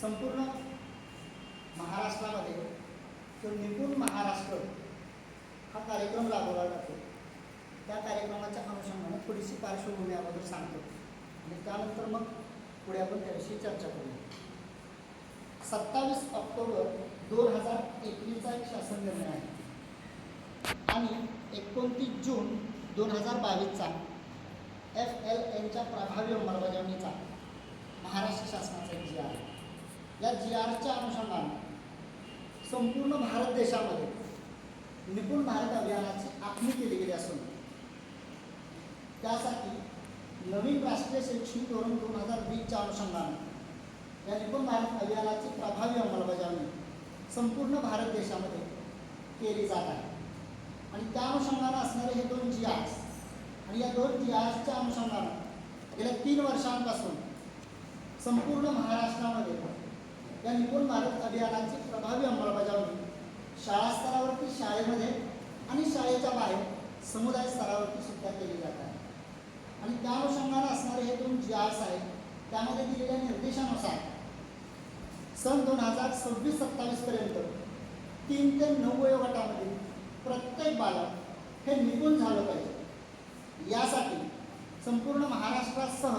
संपूर्ण महाराष्ट्रामध्ये तो निपुण महाराष्ट्र हा कार्यक्रम राबवला जातो. त्या कार्यक्रमाच्या अनुषंगाने थोडीशी पार्श्वभूमी अगोदर सांगतो. आणि त्यानंतर मग पुढे आपण त्याविषयी चर्चा करूया सत्तावीस ऑक्टोबर दोन हजार एकवीसचा एक शासन निर्णय आहे. आणि एकोणतीस जून दोन हजार बावीसचा एफ एल एनच्या प्रभावी अंमलबजावणीचा महाराष्ट्र शासनाचा एक जी आर आहे या जी आरच्या अनुषंगाने संपूर्ण भारत देशामध्ये निपुण भारत अभियानाची आखणी केली गेली असून त्यासाठी नवीन राष्ट्रीय शैक्षणिक धोरण दोन हजार वीसच्या अनुषंगाने या निपुण भारत अभियानाची प्रभावी अंमलबजावणी संपूर्ण भारत देशामध्ये केली जात आहे. आणि त्या अनुषंगानं असणारे हे दोन जी आर्स आणि या दोन जी आर्सच्या अनुषंगानं गेल्या तीन वर्षांपासून संपूर्ण महाराष्ट्रामध्ये या निपुण भारत अभियानाची प्रभावी अंमलबजावणी शाळा स्तरावरती शाळेमध्ये आणि शाळेच्या बाहेर समुदाय स्तरावरती सुद्धा केली जात आहे. आणि त्या अनुषंगाने असणारे हे दोन जी आर्स आहेत त्यामध्ये दिलेल्या निर्देशानुसार सन दोन हजार सव्वीस सत्तावीसपर्यंत तीन ते नऊ वयोगटामध्ये प्रत्येक बालक हे निपुण झालं पाहिजे. यासाठी संपूर्ण महाराष्ट्रासह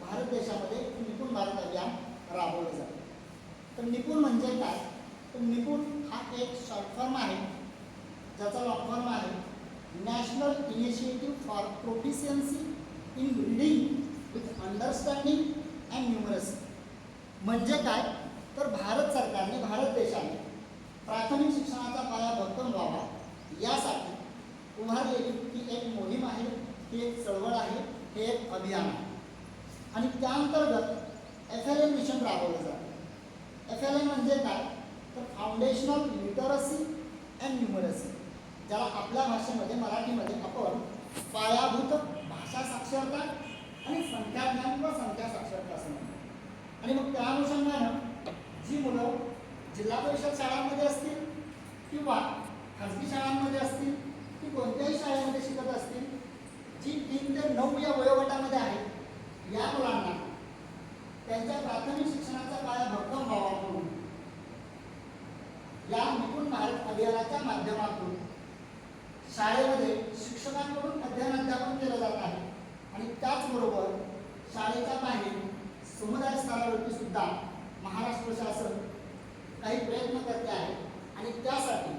भारत देशामध्ये निपुण भारत अभियान राबवलं जातं तर निपुण म्हणजे काय? तर निपुण हा एक शॉर्ट फॉर्म आहे. ज्याचा लॉंग फॉर्म आहे. National initiative for proficiency in reading with understanding and numeracy म्हणजे काय? तर भारत सरकारने भारत देशाने प्राथमिक शिक्षणाचा पाया भक्कम व्हावा. यासाठी उभारलेली ही एक मोहीम आहे. ही एक चळवळ आहे. हे एक अभियान आहे. आणि त्या अंतर्गत एफ एल एम मिशन राबवलं जातं. एफ एल एन म्हणजे काय? तर फाउंडेशनल लिटरसी अँड न्यूमरसी ज्याला आपल्या भाषेमध्ये मराठीमध्ये आपण पायाभूत भाषा साक्षरता आणि संख्याज्ञान व संख्या साक्षरता असं म्हणतो. आणि मग त्या अनुषंगानं जी मुलं जिल्हा परिषद शाळांमध्ये असतील किंवा खाजगी शाळांमध्ये असतील की कोणत्याही शाळेमध्ये शिकत असतील जी तीन ते नऊ या वयोगटामध्ये आहेत या मुलांना त्यांच्या प्राथमिक शिक्षणाचा पाया भक्कम व्हावा म्हणून या निपुण भारत अभियानाच्या माध्यमातून शाळेमध्ये शिक्षकांकडून अध्ययन अध्यापन केलं जात आहे. आणि त्याचबरोबर शाळेच्या बाहेर समुदाय स्तरावरती सुद्धा महाराष्ट्र शासन काही प्रयत्न करते आहे. आणि त्यासाठी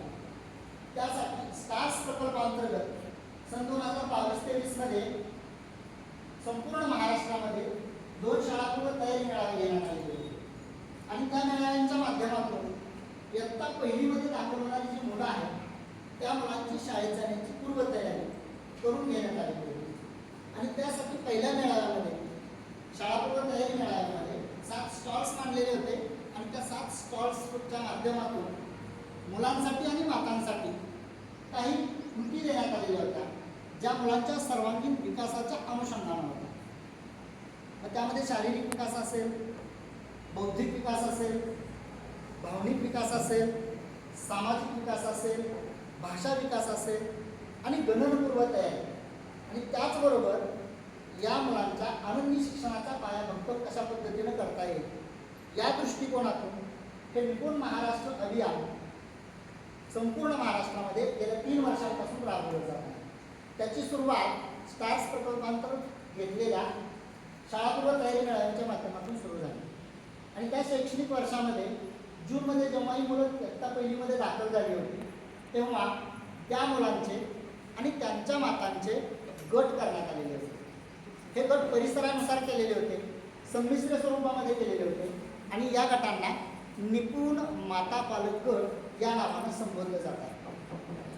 त्यासाठी स्टार्स प्रकल्पांतर्गत सन दोन हजार बावीस तेवीसमध्ये संपूर्ण महाराष्ट्रामध्ये दोन शाळांकडून तयारी मेळावे घेण्यात आलेले होते आणि त्या मेळाव्यांच्या माध्यमातून इयत्ता पहिलीमध्ये दाखल होणारी जी मुलं आहेत त्या मुलांची शाळेत जाण्याची पूर्वतयारी करून घेण्यात आलेली होती. आणि त्यासाठी पहिल्या मेळाव्यामध्ये शाळापूर्व तयारी मेळाव्यामध्ये सात स्टॉल्स मांडलेले होते. आणि त्या सात स्टॉल्सच्या माध्यमातून मुलांसाठी आणि मातांसाठी काही कृती देण्यात आलेल्या होत्या ज्या मुलांच्या सर्वांगीण विकासाच्या अनुषंगानं होत्या. मग त्यामध्ये शारीरिक विकास असेल बौद्धिक विकास असेल भावनिक विकास असेल सामाजिक विकास असेल भाषा विकास असेल आणि गणनपूर्व तयारी. आणि त्याचबरोबर या मुलांच्या आनंदी शिक्षणाचा पाया भक्कम कशा पद्धतीनं करता येईल या दृष्टिकोनातून हे निपुण महाराष्ट्र अभियान संपूर्ण महाराष्ट्रामध्ये गेल्या तीन वर्षांपासून राबवलं जात आहे. त्याची सुरुवात स्टार्स प्रकल्पांतर्गत घेतलेल्या शाळापूर्व तयारी मेळाव्याच्या माध्यमातून सुरू झाली. आणि त्या शैक्षणिक वर्षामध्ये जूनमध्ये जेव्हा ही मुलं इयत्ता पहिलीमध्ये दाखल झाली होती तेव्हा त्या मुलांचे आणि त्यांच्या मातांचे गट करण्यात आलेले होते. हे गट परिसरानुसार केलेले होते संमिश्र स्वरूपामध्ये केलेले होते आणि या गटांना निपुण माता पालक गट या नावानं संबोधलं जात आहे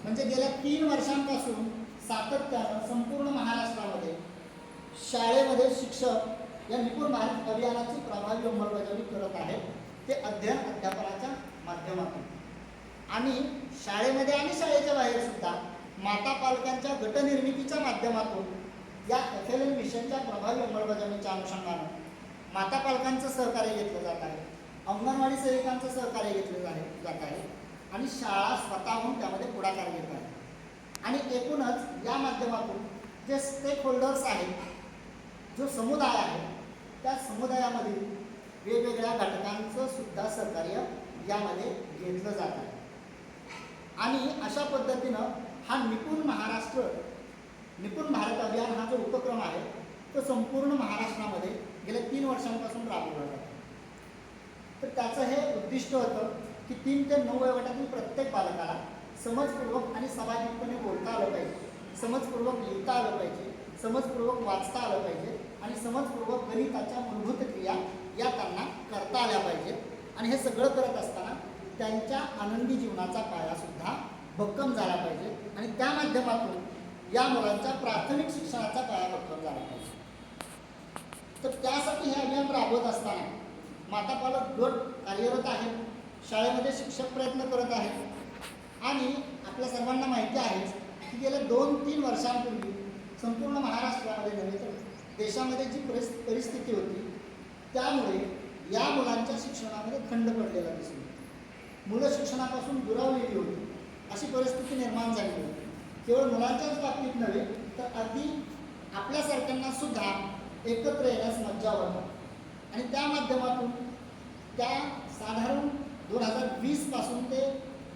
म्हणजे गेल्या तीन वर्षांपासून सातत्यानं संपूर्ण महाराष्ट्र शाळेमध्ये शिक्षक या निपुण भारत अभियानाची प्रभावी अंमलबजावणी करत आहेत. ते अध्ययन अध्यापनाच्या माध्यमातून. आणि शाळेमध्ये आणि शाळेच्या बाहेर सुद्धा माता पालकांच्या गटनिर्मितीच्या माध्यमातून या एफ एल एन मिशनच्या प्रभावी अंमलबजावणीच्या अनुषंगानं माता पालकांचं सहकार्य घेतलं जात आहे. अंगणवाडी सेविकांचं सहकार्य घेतलं जाणे जात आहे. आणि शाळा स्वतःहून त्यामध्ये पुढाकार घेत आहे. आणि एकूणच या माध्यमातून जे स्टेक होल्डर्स आहेत जो समुदाय आहे त्या समुदायामधील वेगवेगळ्या घटकांचं सुद्धा सहकार्य यामध्ये घेतलं जात आहे. आणि अशा पद्धतीनं हा निपुण महाराष्ट्र निपुण भारत अभियान हा जो उपक्रम आहे तो संपूर्ण महाराष्ट्रामध्ये गेल्या तीन वर्षांपासून राबवला जातो तर त्याचं हे उद्दिष्ट होतं की तीन ते नऊ वयोगटातील प्रत्येक बालकाला समजपूर्वक आणि सामाजिकपणे बोलता आलं पाहिजे समजपूर्वक लिहिता आलं पाहिजे समजपूर्वक वाचता आलं पाहिजे आणि समजपूर्वक गणिताच्या मूलभूत क्रिया या त्यांना करता आल्या पाहिजेत. आणि हे सगळं करत असताना त्यांच्या आनंदी जीवनाचा पायासुद्धा भक्कम झाला पाहिजे. आणि त्या माध्यमातून या मुलांच्या प्राथमिक शिक्षणाचा पाया भक्कम झाला पाहिजे. तर त्यासाठी हे अभियान राबवत असताना माता पालक गट कार्यरत आहे शाळेमध्ये शिक्षक प्रयत्न करत आहेत. आणि आपल्या सर्वांना माहिती आहेच की गेल्या दोन तीन वर्षांपूर्वी संपूर्ण महाराष्ट्रामध्ये नव्हे तर देशामध्ये जी परिस परिस्थिती होती त्यामुळे या मुलांच्या शिक्षणामध्ये खंड पडलेला दिसून मुलं शिक्षणापासून दुरावलेली होती अशी परिस्थिती निर्माण झाली होती. केवळ मुलांच्याच बाबतीत नव्हे तर अगदी आपल्यासारख्यांना सुद्धा एकत्र येण्यास मज्जा वाटत आणि त्या माध्यमातून त्या साधारण दोन हजार वीसपासून ते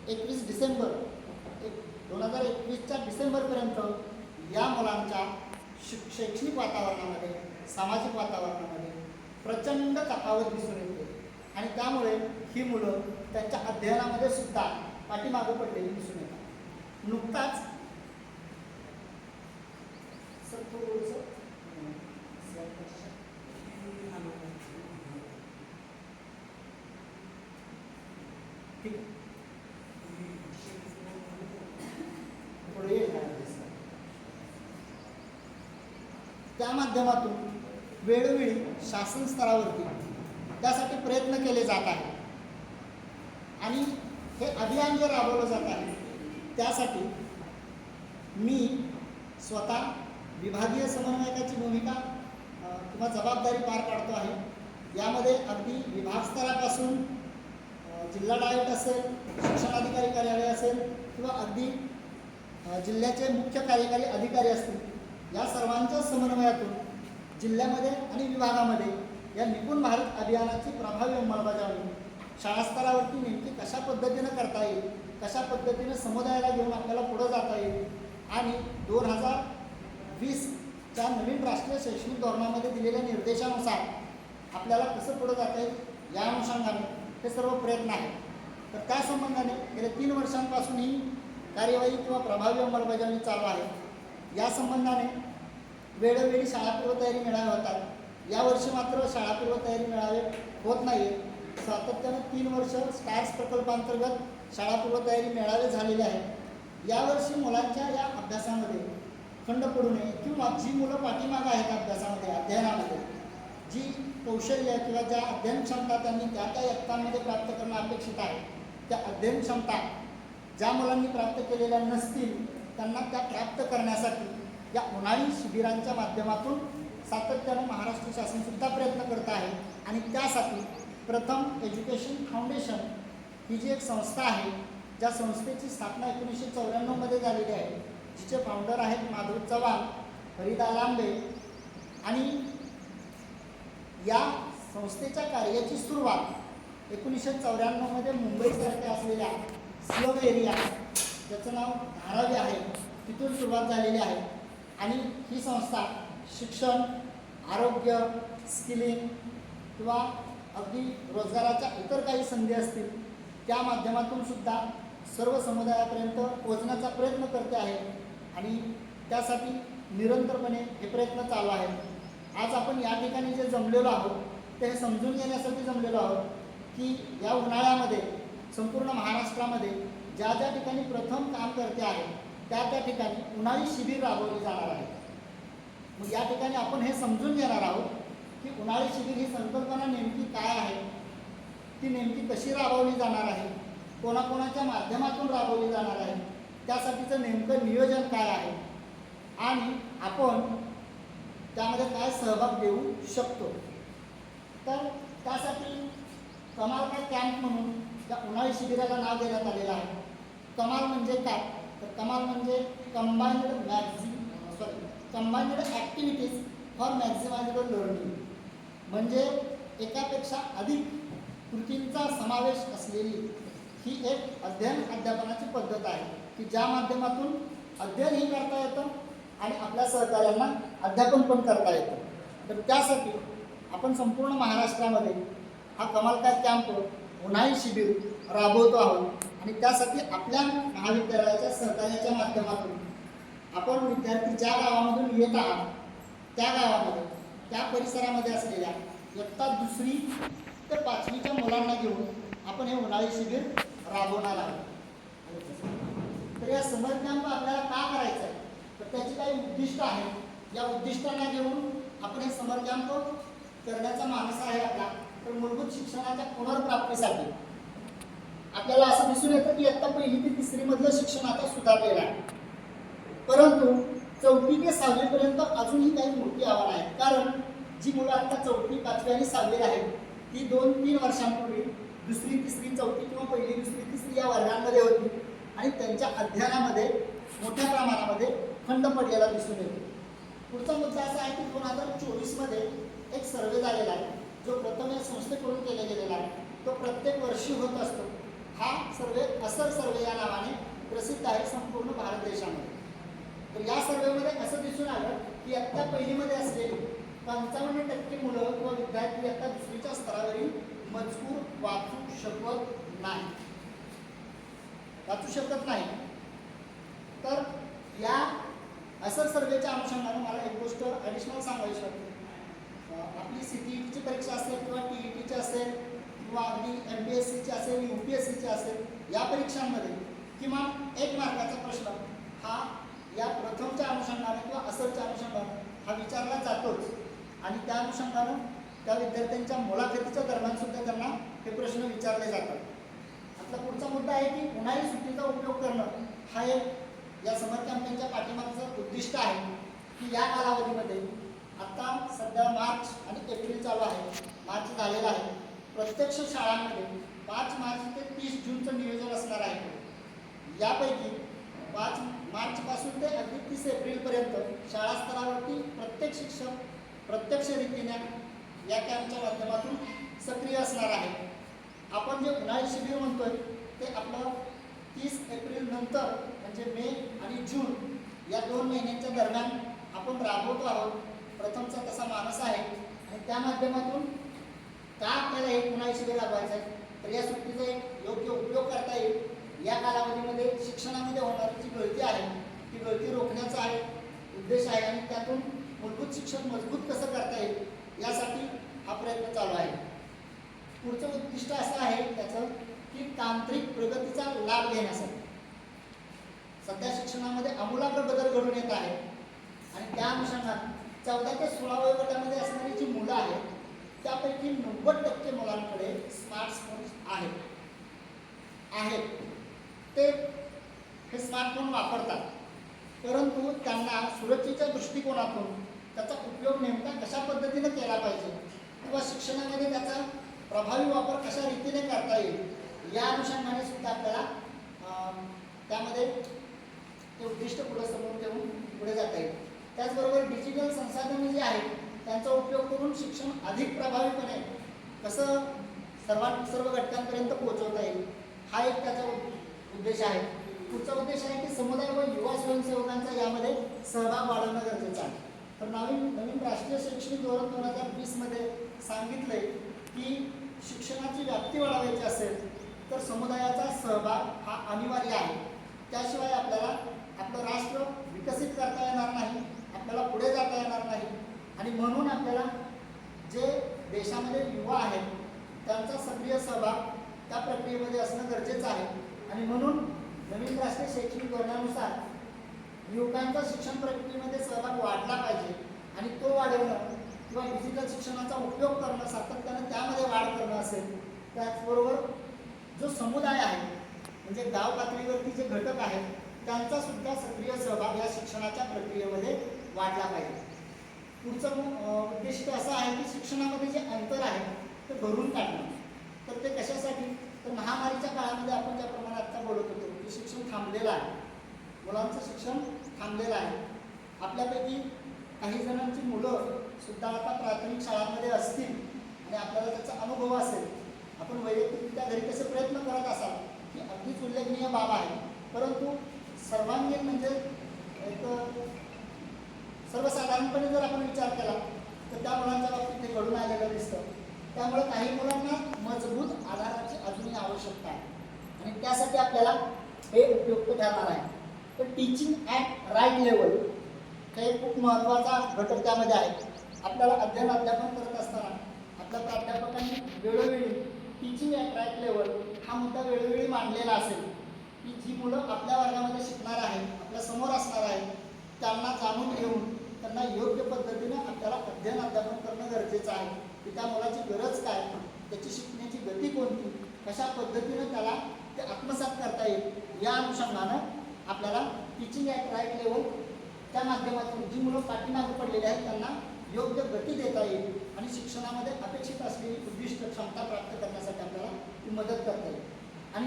एकवीस डिसेंबर एक दोन हजार एकवीसच्या डिसेंबरपर्यंत या मुलांच्या शिक शैक्षणिक वातावरणामध्ये सामाजिक वातावरणामध्ये प्रचंड तफावत दिसून येते. आणि त्यामुळे ही मुलं त्यांच्या अध्ययनामध्ये सुद्धा पाठीमागं पडलेली दिसून येतात. नुकताच सर थोडंसं, अं, slide वर. ठीक आहे. पुढे येईल काय दिसतं. त्या माध्यमातून वेळोवेळी शासन स्तरावरती त्यासाठी प्रयत्न केले जात आहे आणि हे अभियान जे राबवलं जात आहे त्यासाठी मी स्वतः विभागीय समन्वयकाची भूमिका किंवा जबाबदारी पार पाडतो आहे. यामध्ये अगदी विभाग स्तरापासून जिल्हा डायट असेल शिक्षणाधिकारी कार्यालय असेल किंवा अगदी जिल्ह्याचे मुख्य कार्यकारी अधिकारी असतील या सर्वांच्या समन्वयातून जिल्ह्यामध्ये आणि विभागामध्ये या निपुण भारत अभियानाची प्रभावी अंमलबजावणी शाळा स्तरावरती नेमकी कशा पद्धतीनं करता येईल कशा पद्धतीनं समुदायाला घेऊन आपल्याला पुढं जाता येईल आणि दोन हजार वीसच्या नवीन राष्ट्रीय शैक्षणिक धोरणामध्ये दिलेल्या निर्देशानुसार आपल्याला कसं पुढं जाता येईल या अनुषंगाने हे सर्व प्रयत्न आहेत. तर त्या संबंधाने गेल्या तीन वर्षांपासून ही कार्यवाही किंवा प्रभावी अंमलबजावणी चालू आहे. या संबंधाने वेळोवेळी शाळापूर्व तयारी मेळावे होतात. यावर्षी मात्र शाळापूर्व तयारी मेळावे होत नाही सातत्यानं तीन वर्ष स्टार्स प्रकल्पांतर्गत शाळापूर्व तयारी मेळावे झालेले आहेत. यावर्षी मुलांच्या या अभ्यासामध्ये खंड पडू नये किंवा जी मुलं पाठीमागं आहेत अभ्यासामध्ये अध्ययनामध्ये जी कौशल्य किंवा ज्या अध्ययन क्षमता त्यांनी त्या त्या इयत्तांमध्ये प्राप्त करणं अपेक्षित आहे त्या अध्ययन क्षमता ज्या मुलांनी प्राप्त केलेल्या नसतील त्यांना त्या प्राप्त करण्यासाठी या उन्हाळी शिबिरांच्या माध्यमातून सातत्यानं महाराष्ट्र शासनसुद्धा प्रयत्न करत आहे. आणि त्यासाठी प्रथम एज्युकेशन फाउंडेशन ही जी एक संस्था आहे ज्या संस्थेची स्थापना एकोणीसशे चौऱ्याण्णवमध्ये झालेली आहे. जिचे फाउंडर आहेत माधव चव्हाण हरिदा लांबे आणि या संस्थेच्या कार्याची सुरुवात एकोणीसशे चौऱ्याण्णवमध्ये मुंबईसारख्या असलेल्या स्लम एरिया ज्याचं नाव धारावी आहे तिथून सुरुवात झालेली आहे. आणि ही संस्था शिक्षण आरोग्य स्किलिंग किंवा अगदी रोजगाराच्या इतर काही संधी असतील त्या माध्यमातून सुद्धा सर्व समुदायापर्यंत पोहोचण्याचा प्रयत्न करते आहे. आणि त्यासाठी निरंतरपणे हे प्रयत्न चालू आहेत. आज आपण या ठिकाणी जे जमलेलो आहोत ते हे समजून घेण्यासाठी जमलेलो आहोत की या उन्हाळ्यामध्ये संपूर्ण महाराष्ट्रामध्ये ज्या ज्या ठिकाणी प्रथम काम करते आहे त्या त्या ठिकाणी उन्हाळी शिबिर राबवली जाणार आहे. मग या ठिकाणी आपण हे समजून घेणार आहोत की उन्हाळी शिबिर ही संकल्पना नेमकी काय आहे ती नेमकी कशी राबवली जाणार आहे कोणाकोणाच्या माध्यमातून राबवली जाणार आहे त्यासाठीचं नेमकं नियोजन काय आहे आणि आपण त्यामध्ये काय सहभाग देऊ शकतो. तर त्यासाठी कमाल कॅम्प म्हणून त्या उन्हाळी शिबिराला नाव देण्यात आलेलं आहे. कमाल म्हणजे काय? तर कमाल म्हणजे combined maxi sorry combined activities for maximizable learning म्हणजे एकापेक्षा अधिक कृतींचा समावेश असलेली ही एक अध्ययन अध्यापनाची पद्धत आहे की ज्या माध्यमातून अध्ययनही करता येतं आणि आपल्या सहकार्यांना अध्यापन पण करता येतं. तर त्यासाठी आपण संपूर्ण महाराष्ट्रामध्ये हा कमालकार कॅम्प उन्हाळी शिबिर राबवतो आहोत. आणि त्यासाठी आपल्या महाविद्यालयाच्या सहकार्याच्या माध्यमातून आपण विद्यार्थी ज्या गावामधून येत आहात त्या गावामध्ये त्या परिसरामध्ये असलेल्या इयत्ता दुसरी ते पाचवीच्या मुलांना घेऊन आपण हे उन्हाळी शिबिर राबवणार आहोत. तर या समजज्ञान आपल्याला का करायचं आहे तर त्याची काही उद्दिष्ट आहेत. या उद्दिष्टांना घेऊन आपण हे समर करण्याचा मानस आहे आपला. तर मूलभूत शिक्षणाच्या पुनर्प्राप्तीसाठी आपल्याला असं दिसून येतं की इयत्ता पहिली ते तिसरीमधलं शिक्षण आता सुधारलेलं आहे. परंतु चौथी ते सहावीपर्यंत अजूनही काही मोठी आव्हानं आहेत कारण जी मुलं आता चौथी पाचवी आणि सहावी आहेत ती दोन तीन वर्षांपूर्वी दुसरी तिसरी चौथी किंवा पहिली दुसरी तिसरी या वर्गांमध्ये होती. आणि त्यांच्या अध्ययनामध्ये मोठ्या प्रमाणामध्ये खंड पडलेला दिसून येतो. पुढचा मुद्दा असा आहे की दोन हजार चोवीसमध्ये एक सर्वे झालेला आहे. जो प्रथम या संस्थेकडून केला गेलेला आहे. तो प्रत्येक वर्षी होत असतो. हा सर्वे असर सर्वे या नावाने प्रसिद्ध आहे संपूर्ण भारत देशामध्ये. तर या सर्वेमध्ये असं दिसून आलं की आत्ता पहिलीमध्ये असलेली पंचावन्न टक्के मुलं किंवा विद्यार्थी आता दुसरीच्या स्तरावरील मजकूर वाचू शकत नाही. वाचू शकत नाही. तर या असर सर्वेच्या अनुषंगाने मला एक गोष्ट ॲडिशनल सांगायची वाटते. आपली सी टी ईची परीक्षा असेल किंवा टी ई टीची असेल किंवा अगदी एम पी एस सीची असेल यू पी एस सीची असेल या परीक्षांमध्ये किमान एक मार्काचा प्रश्न हा या प्रथमच्या अनुषंगाने किंवा असरच्या अनुषंगाने हा विचारला जातोच. आणि त्या अनुषंगानं त्या विद्यार्थ्यांच्या मुलाखतीच्या दरम्यान सुद्धा त्यांना हे प्रश्न विचारले जातात. आपला पुढचा मुद्दा आहे की उन्हाळी सुट्टीचा उपयोग करणं हा एक या समर कॅम्पेनच्या पाठीमागचं उद्दिष्ट आहे की या कालावधीमध्ये आत्ता सध्या मार्च आणि एप्रिल चालू आहे. मार्च झालेला आहे. प्रत्यक्ष शाळांमध्ये पाच मार्च ते तीस जूनचं नियोजन असणार आहे. यापैकी पाच मार्चपासून ते अगदी तीस एप्रिलपर्यंत शाळा स्तरावरती प्रत्येक शिक्षक प्रत्यक्ष रीतीने या कॅम्पच्या माध्यमातून सक्रिय असणार आहे. आपण जे उन्हाळी शिबिर म्हणतोय ते आपलं तीस एप्रिल नंतर म्हणजे मे आणि जून या दोन महिन्यांच्या दरम्यान आपण राबवतो आहोत. प्रथमचा तसा मानस आहे. आणि त्या माध्यमातून का आपल्याला हे पुन्हा शिबिर राबवायचं आहे तर या सुट्टीचा एक योग्य उपयोग करता येईल. या कालावधीमध्ये शिक्षणामध्ये होणारी जी गळती आहे ती गळती रोखण्याचा आहे उद्देश आहे आणि त्यातून मूलभूत शिक्षण मजबूत कसं करता येईल यासाठी हा प्रयत्न चालू आहे. पुढचं उद्दिष्ट असं आहे त्याचं की तांत्रिक प्रगतीचा लाभ घेण्यासाठी. सध्या शिक्षणामध्ये आमूलाग्र बदल घडून येत आहे आणि त्या अनुषंगाने चौदा ते सोळा वयोगटामध्ये असणारी जी मुलं आहेत त्यापैकी नव्वद टक्के मुलांकडे स्मार्टफोन्स आहेत. आहेत. ते हे स्मार्टफोन वापरतात. परंतु त्यांना सुरक्षेच्या दृष्टिकोनातून त्याचा उपयोग नेमका कशा पद्धतीने केला पाहिजे किंवा शिक्षणामध्ये त्याचा प्रभावी वापर कशा रीतीने करता येईल या अनुषंगाने सुद्धा आपल्याला त्यामध्ये ते उद्दिष्ट पुढे समोर ठेवून पुढे जाता येईल. त्याचबरोबर डिजिटल संसाधने जी आहेत त्यांचा उपयोग करून शिक्षण अधिक प्रभावीपणे कसं सर्वात सर्व घटकांपर्यंत पोहोचवता येईल हा एक त्याचा उद्देश आहे. पुढचा उद्देश आहे की समुदाय व युवा स्वयंसेवकांचा यामध्ये सहभाग वाढवणं गरजेचं आहे. तर नवीन नवीन राष्ट्रीय शैक्षणिक धोरण दोन हजार वीसमध्ये सांगितलंय की शिक्षणाची व्याप्ती वाढवायची असेल तर समुदायाचा सहभाग हा अनिवार्य आहे. त्याशिवाय आपल्याला आपलं राष्ट्र विकसित करता येणार नाही आपल्याला पुढे जाता येणार नाही. आणि म्हणून आपल्याला जे देशामध्ये युवा आहेत त्यांचा सक्रिय सहभाग त्या प्रक्रियेमध्ये असणं गरजेचं आहे. आणि म्हणून नवीन राष्ट्रीय शैक्षणिक धोरणानुसार युवकांचा शिक्षण प्रक्रियेमध्ये सहभाग वाढला पाहिजे आणि तो वाढवणं किंवा डिजिटल शिक्षणाचा उपयोग करणं सातत्यानं त्यामध्ये वाढ करणं असेल त्याचबरोबर जो समुदाय आहे म्हणजे गाव पातळीवरती जे घटक आहेत त्यांचा सुद्धा सक्रिय सहभाग या शिक्षणाच्या प्रक्रियेमध्ये वाढला पाहिजे. पुढचं उद्देश असा आहे की शिक्षणामध्ये जे अंतर आहे ते भरून काढणं. तर ते कशासाठी? तर महामारीच्या काळामध्ये आपण ज्याप्रमाणे आत्ता बोलत होतो की शिक्षण थांबलेलं आहे. मुलांचं शिक्षण थांबलेलं आहे. आपल्यापैकी काही जणांची मुलं सुद्धा आता प्राथमिक शाळांमध्ये असतील आणि आपल्याला त्याचा अनुभव असेल. आपण वैयक्तिकरित्या घरी कसे प्रयत्न करत असाल ही अगदीच उल्लेखनीय बाब आहे. परंतु सर्वांगीण म्हणजे एक सर्वसाधारणपणे जर आपण विचार केला तर त्या मुलांच्या बाबतीत ते घडून आलेलं दिसतं. त्यामुळे काही मुलांना मजबूत आधाराची अजूनही आवश्यकता आहे. आणि त्यासाठी आपल्याला हे उपयुक्त ठरणार आहे. तर टीचिंग ॲट राईट लेवल हे खूप महत्त्वाचा घटक त्यामध्ये आहे. आपल्याला अध्ययन अध्यापन करत असताना आपल्या प्राध्यापकांनी वेळोवेळी टीचिंग ॲट राईट लेवल हा मुद्दा वेळोवेळी मांडलेला असेल की जी मुलं आपल्या वर्गामध्ये शिकणार आहेत आपल्यासमोर असणार आहेत त्यांना जाणून घेऊन त्यांना योग्य पद्धतीने आपल्याला अध्ययन अध्यापन करणं गरजेचं आहे. की त्या मुलाची गरज काय? त्याची शिकण्याची गती कोणती? कशा पद्धतीनं त्याला ते आत्मसात करता येईल? या अनुषंगानं आपल्याला टीचिंग ॲट राईट लेवल त्या माध्यमातून जी मुलं पाठीमागे पडलेली आहेत त्यांना योग्य गती देता येईल आणि शिक्षणामध्ये अपेक्षित असलेली उद्दिष्ट क्षमता प्राप्त करण्यासाठी आपल्याला ती मदत करता येईल.